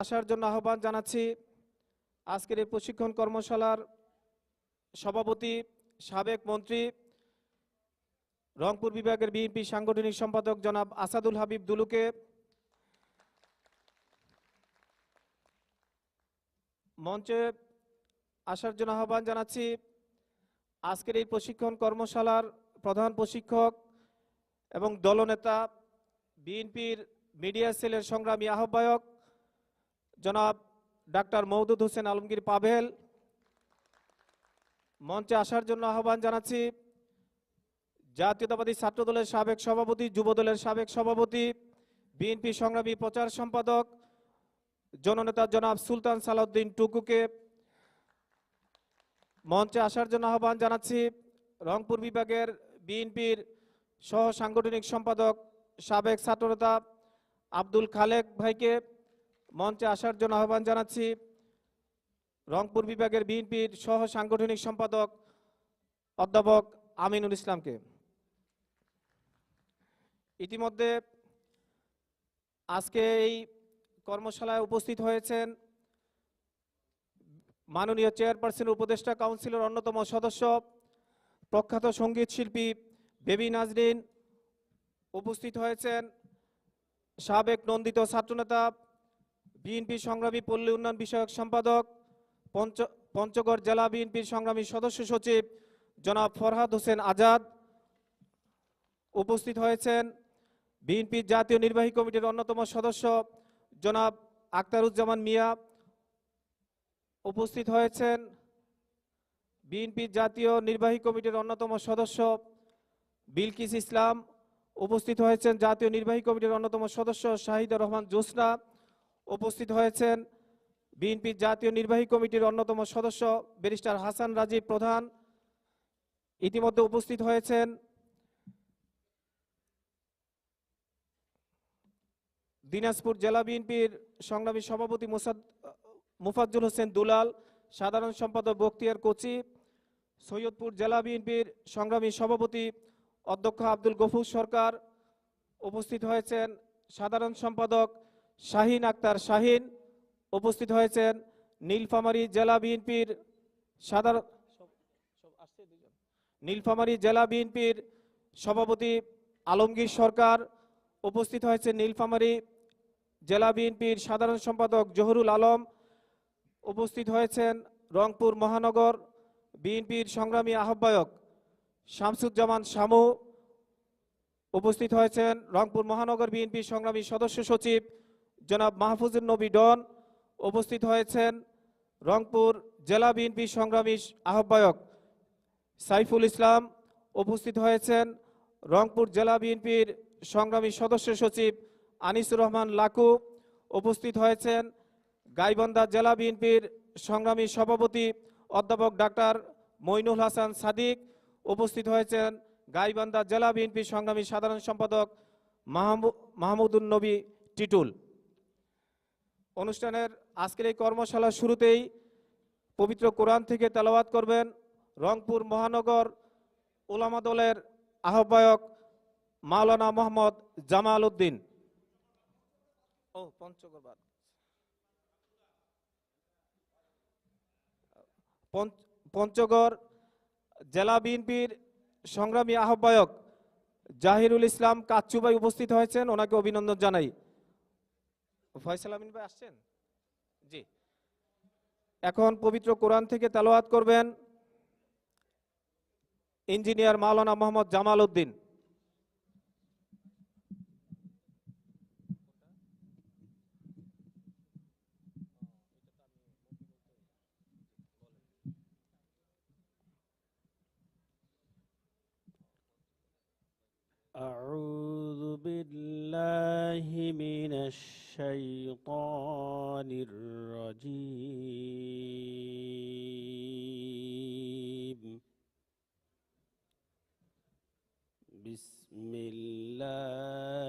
আসার জন্য আহ্বান জানাচ্ছি আজকের এই প্রশিক্ষণ কর্মশালার সভাপতি, সাবেক মন্ত্রী, রংপুর বিভাগের বিএনপি সাংগঠনিক সম্পাদক জনাব আসাদুল হাবিব দুলুকে, মঞ্চে আসার জন্য আহ্বান জানাচ্ছি। আজকের এই প্রশিক্ষণ কর্মশালার প্রধান প্রশিক্ষক এবং দলনেতা, বিএনপির মিডিয়া সেলের সংগ্রামী আহ্বায়ক জনাব ডাক্তার মৌদুদ হোসেন আলমগীর পাভেল, মঞ্চে আসার জন্য আহ্বান জানাচ্ছি। জাতীয়তাবাদী ছাত্র দলের সাবেক সভাপতি যুব দলের সাবেক সভাপতি, বিএনপি সংগ্রামী প্রচার সম্পাদক, জননেতা জনাব সুলতান সালাউদ্দিন টুকুকে। মঞ্চে আসার জন্য আহ্বান জানাচ্ছি। রংপুর বিভাগের বিএনপির সহ সাংগঠনিক সম্পাদক, সাবেক ছাত্রনেতা আব্দুল খালেক ভাইকে। মঞ্চে আসার জন্য আহ্বান জানাচ্ছি রংপুর বিভাগের বিএনপির সহ সাংগঠনিক সম্পাদক অধ্যাপক আমিনুল ইসলামকে। ইতিমধ্যে আজকে এই কর্মশালায় উপস্থিত হয়েছেন মাননীয় চেয়ারপারসন উপদেষ্টা কাউন্সিলের অন্যতম সদস্য প্রখ্যাত সংগীত শিল্পী বেবি নাজরিন। উপস্থিত হয়েছেন সাবেক নন্দিত ছাত্রনেতা বিএনপি সংগ্রামী পল্লী উন্নয়ন বিষয়ক সম্পাদক, পঞ্চ, পঞ্চগড় জেলা বিএনপির সংগ্রামী সদস্য সচিব জনাব ফরহাদ হোসেন আজাদ উপস্থিত হয়েছেন। বিএনপির জাতীয় নির্বাহী কমিটির অন্যতম সদস্য জনাব আক্তারুজ্জামান মিয়া উপস্থিত হয়েছেন। বিএনপির জাতীয় নির্বাহী কমিটির অন্যতম সদস্য বিলকিস ইসলাম উপস্থিত হয়েছেন। জাতীয় নির্বাহী কমিটির অন্যতম সদস্য শাহিদুর রহমান জোসনা উপস্থিত হয়েছেন বিএনপির জাতীয় নির্বাহী কমিটির অন্যতম সদস্য ব্যারিস্টার হাসান রাজীব প্রধান। ইতিমধ্যে উপস্থিত হয়েছেন দিনাজপুর জেলা বিএনপির সংগ্রামী সভাপতি মোসাদ, মুফাজ্জুল হোসেন দুলাল, সাধারণ সম্পাদক বক্তিয়ার কোচি, সৈয়দপুর জেলা বিএনপির সংগ্রামী সভাপতি অধ্যক্ষ আব্দুল গফুর সরকার। উপস্থিত হয়েছেন সাধারণ সম্পাদক শাহিন আক্তার শাহিন উপস্থিত হয়েছেন নীলফামারী জেলা বিএনপির সাধারণ নীলফামারী জেলা বিএনপির সভাপতি আলমগীর সরকার উপস্থিত হয়েছে নীলফামারী জেলা বিএনপির সাধারণ সম্পাদক জহুরুল আলম উপস্থিত হয়েছেন রংপুর মহানগর বিএনপির সংগ্রামী আহ্বায়ক শামসুজ্জামান শামু উপস্থিত হয়েছেন রংপুর মহানগর বিএনপির সংগ্রামী সদস্য সচিব জনাব মাহফুজুর নবী ডন উপস্থিত হয়েছেন রংপুর জেলা বিএনপি সংগ্রামী আহ্বায়ক সাইফুল ইসলাম উপস্থিত হয়েছেন রংপুর জেলা বিএনপির সংগ্রামী সদস্য সচিব আনিসুর রহমান লাকু উপস্থিত হয়েছেন গাইবান্ধা জেলা বিএনপির সংগ্রামী সভাপতি অধ্যাপক ডাক্তার মইনুল হাসান সাদিক উপস্থিত হয়েছেন গাইবান্ধা জেলা বিএনপির সংগ্রামী সাধারণ সম্পাদক মাহমু- মাহমুদুন নবী টিটুল। অনুষ্ঠানের আজকের এই কর্মশালার শুরুতেই পবিত্র কোরআন থেকে তেলাওয়াত করবেন রংপুর মহানগর ওলামা দলের আহ্বায়ক মাওলানা মোহাম্মদ জামাল উদ্দিন। ও পঞ্চগড় পঞ্চগড় জেলা বিএনপির সংগ্রামী আহ্বায়ক জাহিরুল ইসলাম কাচ্চুবাই উপস্থিত হয়েছেন। ওনাকে অভিনন্দন জানাই। ফয়সাল আমিন ভাই আসছেন? জি। এখন পবিত্র কোরআন থেকে তেলাওয়াত করবেন ইঞ্জিনিয়ার মাওলানা মোহাম্মদ জামাল উদ্দিন।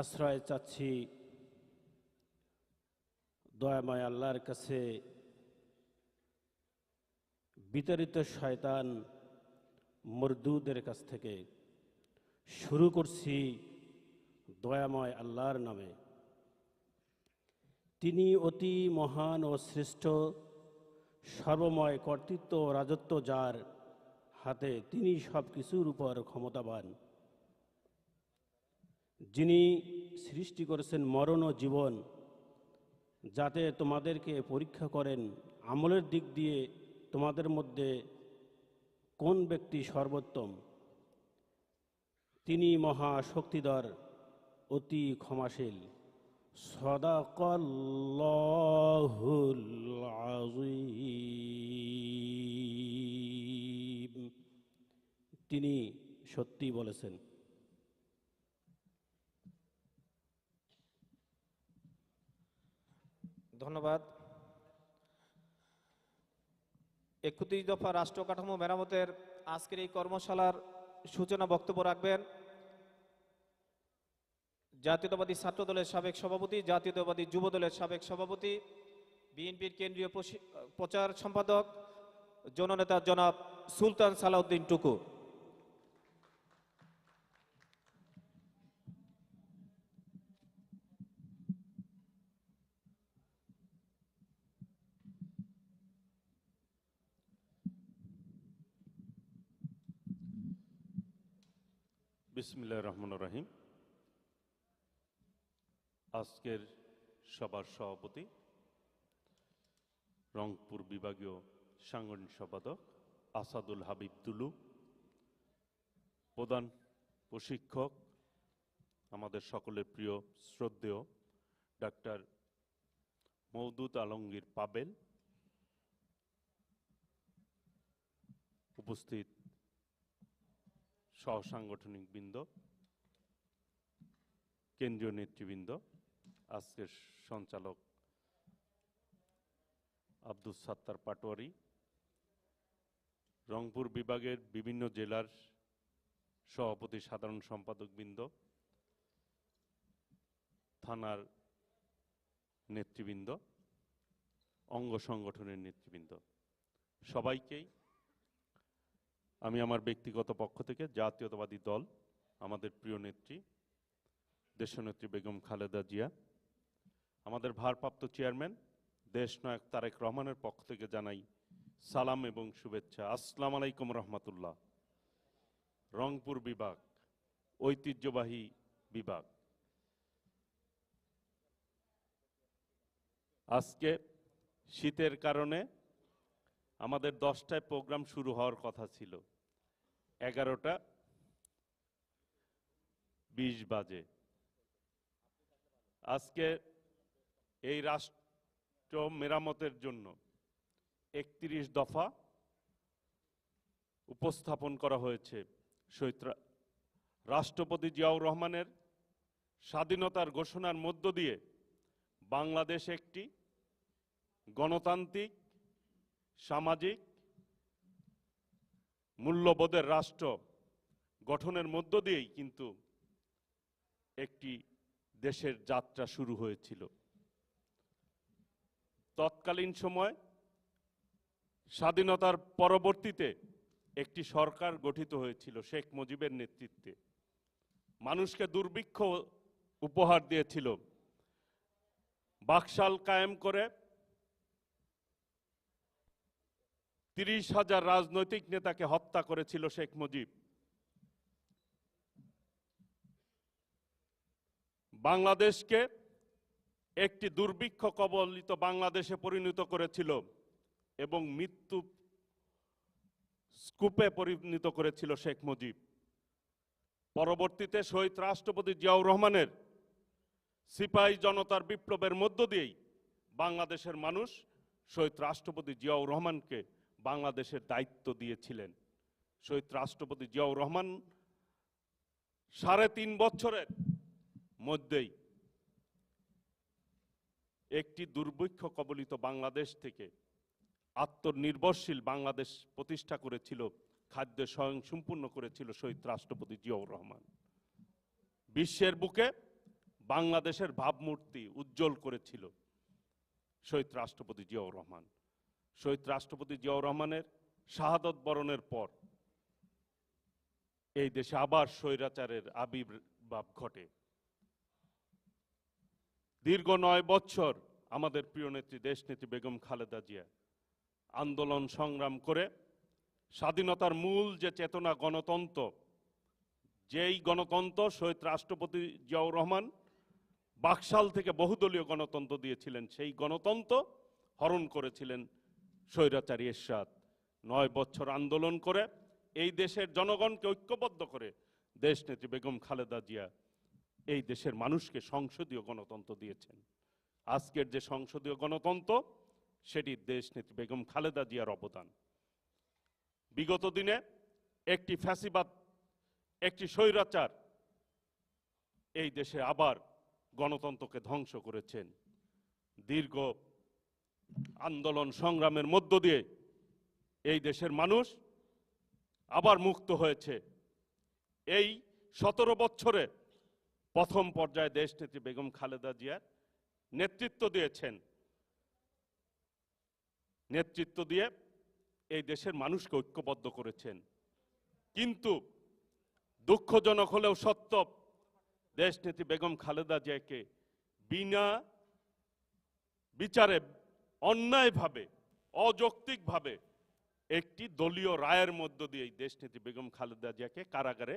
আশ্রয় চাচ্ছি। দয়াময় আল্লাহর কাছে বিতাড়িত শয়তান মরদুদের কাছ থেকে শুরু করছি দয়াময় আল্লাহর নামে। তিনি অতি মহান ও শ্রেষ্ঠ, সর্বময় কর্তৃত্ব ও রাজত্ব যার হাতে তিনি সব কিছুর উপর ক্ষমতাবান। যিনি সৃষ্টি করেছেন মরণ ও জীবন, যাতে তোমাদেরকে পরীক্ষা করেন আমলের দিক দিয়ে তোমাদের মধ্যে কোন ব্যক্তি সর্বোত্তম। তিনি মহা শক্তিধর অতি ক্ষমাশীল। সদাকল্লাহুল তিনি সত্যি বলেছেন। ধন্যবাদ। একত্রিশ দফা রাষ্ট্র কাঠামো মেরামতের আজকের এই কর্মশালার সূচনা বক্তব্য রাখবেন। জাতীয়তাবাদী ছাত্র দলের সাবেক সভাপতি, জাতীয়তাবাদী যুব দলের সাবেক সভাপতি, বিএনপির কেন্দ্রীয় প্রচার সম্পাদক, জননেতা জনাব সুলতান সালাউদ্দিন টুকু। বিসমিল্লাহ রহমান রাহিম। আজকের সভার সভাপতি রংপুর বিভাগীয় সাংগঠনিক সম্পাদক আসাদুল হাবিব তুলু প্রধান প্রশিক্ষক, আমাদের সকলের প্রিয় শ্রদ্ধেয় ডাক্তার মৌদুদ আলমগীর পাবেল, উপস্থিত সহসাংগঠনিক বৃন্দ, কেন্দ্রীয় নেতৃবৃন্দ, আজকের সঞ্চালক আব্দুল সাত্তার পাটোয়ারি, রংপুর বিভাগের বিভিন্ন জেলার সভাপতি সাধারণ সম্পাদক বৃন্দ, থানার নেতৃবৃন্দ, অঙ্গ সংগঠনের নেতৃবৃন্দ। সবাইকেই আমি আমার ব্যক্তিগত পক্ষ থেকে জাতীয়তাবাদী দল, আমাদের প্রিয় নেত্রী, দেশনেত্রী বেগম খালেদা জিয়া, আমাদের ভারপ্রাপ্ত চেয়ারম্যান, দেশনায়ক তারেক রহমানের পক্ষ থেকে জানাই সালাম এবং শুভেচ্ছা। আসসালাম আলাইকুম রহমতুল্লাহ। রংপুর বিভাগ, ঐতিহ্যবাহী বিভাগ। আজকে শীতের কারণে আমাদের দশটায় প্রোগ্রাম শুরু হওয়ার কথা ছিল। এগারোটা বিশ বাজে। আজকে এই রাষ্ট্র মেরামতের জন্য একত্রিশ দফা উপস্থাপন করা হয়েছে রাষ্ট্রপতি জিয়াউর রহমানের স্বাধীনতার ঘোষণার মধ্য দিয়ে বাংলাদেশ একটি গণতান্ত্রিক সামাজিক মূল্যবোধের রাষ্ট্র গঠনের মধ্য দিয়েই কিন্তু একটি দেশের যাত্রা শুরু হয়েছিল। তৎকালীন সময় স্বাধীনতার পরবর্তীতে একটি সরকার গঠিত হয়েছিল শেখ মুজিবের নেতৃত্বে। মানুষকে দুর্ভিক্ষ উপহার দিয়েছিল। বাকশাল কায়েম করে তিরিশ হাজার রাজনৈতিক নেতাকে হত্যা করেছিল শেখ মুজিব। বাংলাদেশকে একটি দুর্ভিক্ষ কবলিত বাংলাদেশে পরিণত করেছিল এবং মৃত্যু স্কুপে পরিণত করেছিল শেখ মুজিব। পরবর্তীতে শহীদ রাষ্ট্রপতি জিয়াউর রহমানের সিপাহী জনতার বিপ্লবের মধ্য দিয়েই বাংলাদেশের মানুষ শহীদ রাষ্ট্রপতি জিয়াউর রহমানকে বাংলাদেশের দায়িত্ব দিয়েছিলেন শহীদ রাষ্ট্রপতি জিয়াউর রহমান সাড়ে তিন বছরের মধ্যেই একটি দুর্ভিক্ষ কবলিত বাংলাদেশ থেকে আত্মনির্ভরশীল বাংলাদেশ প্রতিষ্ঠা করেছিল, খাদ্য স্বয়ং সম্পূর্ণ করেছিল শহীদ রাষ্ট্রপতি জিয়াউর রহমান। বিশ্বের বুকে বাংলাদেশের ভাবমূর্তি উজ্জ্বল করেছিল শহীদ রাষ্ট্রপতি জিয়াউর রহমান। শহীদ রাষ্ট্রপতি জিয়াউর রহমানের শাহাদত বরণের পর এই দেশে আবার স্বৈরাচারের আবির্ভাব ঘটে। দীর্ঘ নয় বছর আমাদের প্রিয় নেত্রী দেশনেত্রী বেগম খালেদা জিয়া আন্দোলন সংগ্রাম করে স্বাধীনতার মূল যে চেতনা গণতন্ত্র, যেই গণতন্ত্র শহীদ রাষ্ট্রপতি জিয়াউর রহমান বাকশাল থেকে বহুদলীয় গণতন্ত্র দিয়েছিলেন, সেই গণতন্ত্র হরণ করেছিলেন স্বৈরাচারী এরশাদ। নয় বছর আন্দোলন করে এই দেশের জনগণকে ঐক্যবদ্ধ করে দেশনেত্রী বেগম খালেদা জিয়া এই দেশের মানুষকে সংসদীয় গণতন্ত্র দিয়েছেন। আজকের যে সংসদীয় গণতন্ত্র, সেটি দেশনেত্রী বেগম খালেদা জিয়ার অবদান। বিগত দিনে একটি ফ্যাসিবাদ, একটি স্বৈরাচার এই দেশে আবার গণতন্ত্রকে ধ্বংস করেছেন। দীর্ঘ আন্দোলন সংগ্রামের মধ্য দিয়ে এই দেশের মানুষ আবার মুক্ত হয়েছে। এই সতেরো বছরে প্রথম পর্যায়ে দেশনেত্রী বেগম খালেদা জিয়ার নেতৃত্ব দিয়েছেন। নেতৃত্ব দিয়ে এই দেশের মানুষকে ঐক্যবদ্ধ করেছেন। কিন্তু দুঃখজনক হলেও সত্য, দেশনেত্রী বেগম খালেদা জিয়াকে বিনা বিচারে অন্যায়ভাবে অযৌক্তিকভাবে একটি দলীয় রায়ের মধ্য দিয়ে দেশনীতি বেগম খালেদা জিয়াকে কারাগারে